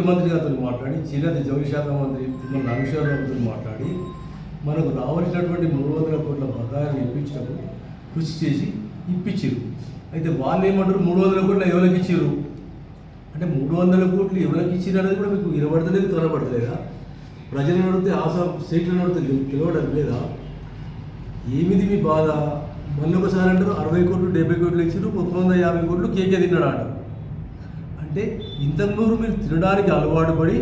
ముఖ్యమంత్రి గారితో మాట్లాడి చీరది జౌళి శాఖ మంత్రి తిమ్మల నాగేశ్వరరావుతో మాట్లాడి మనకు రావాల్సినటువంటి మూడు వందల కోట్ల బకాయిలను ఇప్పించినప్పుడు కృషి చేసి ఇప్పించారు అయితే వాళ్ళు ఏమంటారు? మూడు వందల కోట్లు ఎవరికి ఇచ్చారు అంటే మూడు వందల కోట్లు ఎవరికి ఇచ్చారు అనేది కూడా మీకు వినబడతలేదు త్వరపడతలేదా ప్రజలను అడిగితే ఆశా సీట్లను అడిగితే పిలవడం లేదా? ఏమిది మీ బాధ? మళ్ళీ ఒకసారి అంటారు అరవై కోట్లు డెబ్బై కోట్లు ఇచ్చారు ఒక వంద యాభై కోట్లు కేకే తిన్నాడు అంట అంటే ఇంతకుముందు మీరు తినడానికి అలవాటు పడి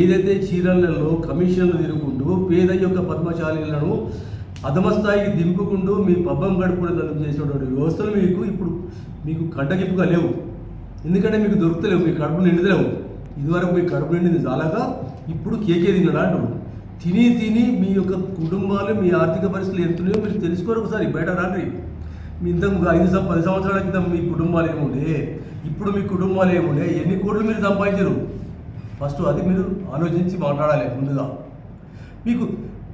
ఏదైతే చీరలలో కమిషన్లు తిరుగుకుంటూ పేద యొక్క పద్మశాలీలను అధమస్థాయికి దింపుకుంటూ మీ పబ్బం గడుపుకునేందుకు చేసినటువంటి వ్యవస్థలు మీకు ఇప్పుడు మీకు కంటగింపుగా లేవు. ఎందుకంటే మీకు దొరుకుతలేవు మీ కడుపు నిండుదలేవు ఇదివరకు మీ కడుపు నిండింది చాలాగా ఇప్పుడు కేకే తిన్నాడు అంటారు తిని తిని మీ యొక్క కుటుంబాలు మీ ఆర్థిక పరిస్థితులు ఎంతున్నాయో మీరు తెలుసుకోరు ఒకసారి బయట రాండి. ఇంతకు ఐదు సం- పది సంవత్సరాల క్రితం మీ కుటుంబాలు ఏముండే? ఇప్పుడు మీ కుటుంబాలు ఏముండే? ఎన్ని కోట్లు మీరు సంపాదించరు ఫస్ట్ అది మీరు ఆలోచించి మాట్లాడాలి ముందుగా. మీకు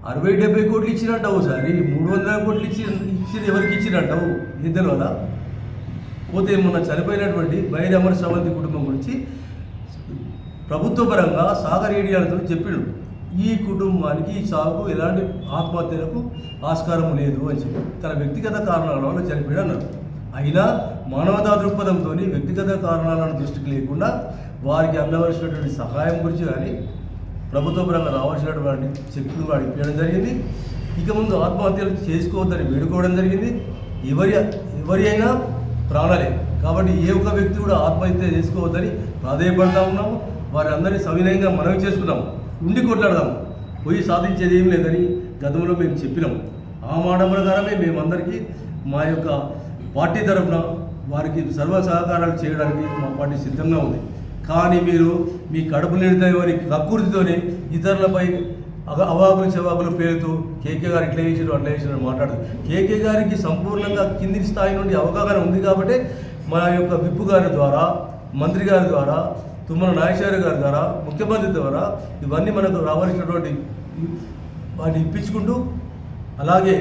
అరవై డెబ్బై కోట్లు ఇచ్చినట్టావు సార్. మూడు వందల కోట్లు ఇచ్చి ఇచ్చిన ఎవరికి ఇచ్చినట్టావు ఇద్దరు తెలియదా పోతే మొన్న చనిపోయినటువంటి బైరి అమర్ శ్రవంతి కుటుంబం గురించి ప్రభుత్వ పరంగా సాగర్ ఏడియాలతో చెప్పాడు. ఈ కుటుంబానికి ఈ సాగు ఎలాంటి ఆత్మహత్యలకు ఆస్కారం లేదు అని చెప్పి తన వ్యక్తిగత కారణాల వల్ల చనిపోయాడు అన్నారు అయినా మానవతా దృక్పథంతో వ్యక్తిగత కారణాలను దృష్టికి లేకుండా వారికి అందవలసినటువంటి సహాయం గురించి కానీ ప్రభుత్వ పరంగా రావాల్సినటువంటి చెక్కులు వాడు ఇప్పించడం జరిగింది. ఇక ముందు ఆత్మహత్యలు చేసుకోవద్దని వేడుకోవడం జరిగింది. ఎవరి ఎవరి అయినా ప్రాణాలే. కాబట్టి ఏ ఒక్క వ్యక్తి కూడా ఆత్మహత్య చేసుకోవద్దని ప్రాధాయపడతా ఉన్నాము. వారి అందరినీ సవినయంగా మనవి చేసుకున్నాం ఉండి కొట్లాడదాం. పోయి సాధించేది ఏం లేదని గతంలో మేము చెప్పినాం. ఆ మాట ప్రకారమే మేమందరికీ మా యొక్క పార్టీ తరఫున వారికి సర్వ సహకారాలు చేయడానికి మా పార్టీ సిద్ధంగా ఉంది. కానీ మీరు మీ కడుపు నిండుతాయని కక్కుర్తితోని ఇతరులపై అగ అవాకులు చెవాకులు పేరుతో కేకే గారు ఇట్లా చేసారు అట్లా చేసారు అని మాట్లాడదు. కేకే గారికి సంపూర్ణంగా కింది స్థాయి నుండి అవగాహన ఉంది కాబట్టి మా యొక్క విప్పు గారి ద్వారా మంత్రి గారి ద్వారా తుమ్మల నాగేశ్వర గారి ద్వారా ముఖ్యమంత్రి ద్వారా ఇవన్నీ మనకు రావాల్సినటువంటి వాటిని ఇప్పించుకుంటూ అలాగే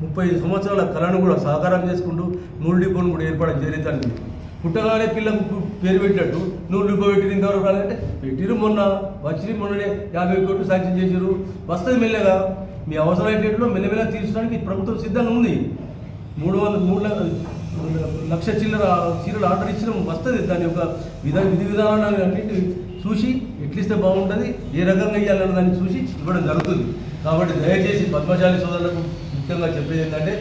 ముప్పై సంవత్సరాల కళను కూడా సాకారం చేసుకుంటూ నూలు డిపోను కూడా ఏర్పాటు చేయడానికి పుట్టగానే పిల్లకు పేరు పెట్టినట్టు నూలు డిపో పెట్టిన ఇంతవరకు రాలంటే పెట్టిరు మొన్న వచ్చి మొన్ననే యాభై కోట్లు శాంక్షన్ చేసారు వస్తుంది మెల్లగా. మీ అవసరమైన ఏంటంటే మెల్లమెల్లగా తీర్చడానికి ప్రభుత్వం సిద్ధంగా ఉంది. మూడు వందల మూడు లక్ష చిల్లర చీరలు ఆర్డర్ ఇచ్చిన వస్తుంది. దాని యొక్క విధా విధి విధానాలు అన్నింటి చూసి ఎట్లిస్తే బాగుంటుంది ఏ రకంగా ఇవ్వాలన్న దాన్ని చూసి ఇవ్వడం జరుగుతుంది. కాబట్టి దయచేసి పద్మశాలి సోదరులకు ముఖ్యంగా చెప్పేది ఏంటంటే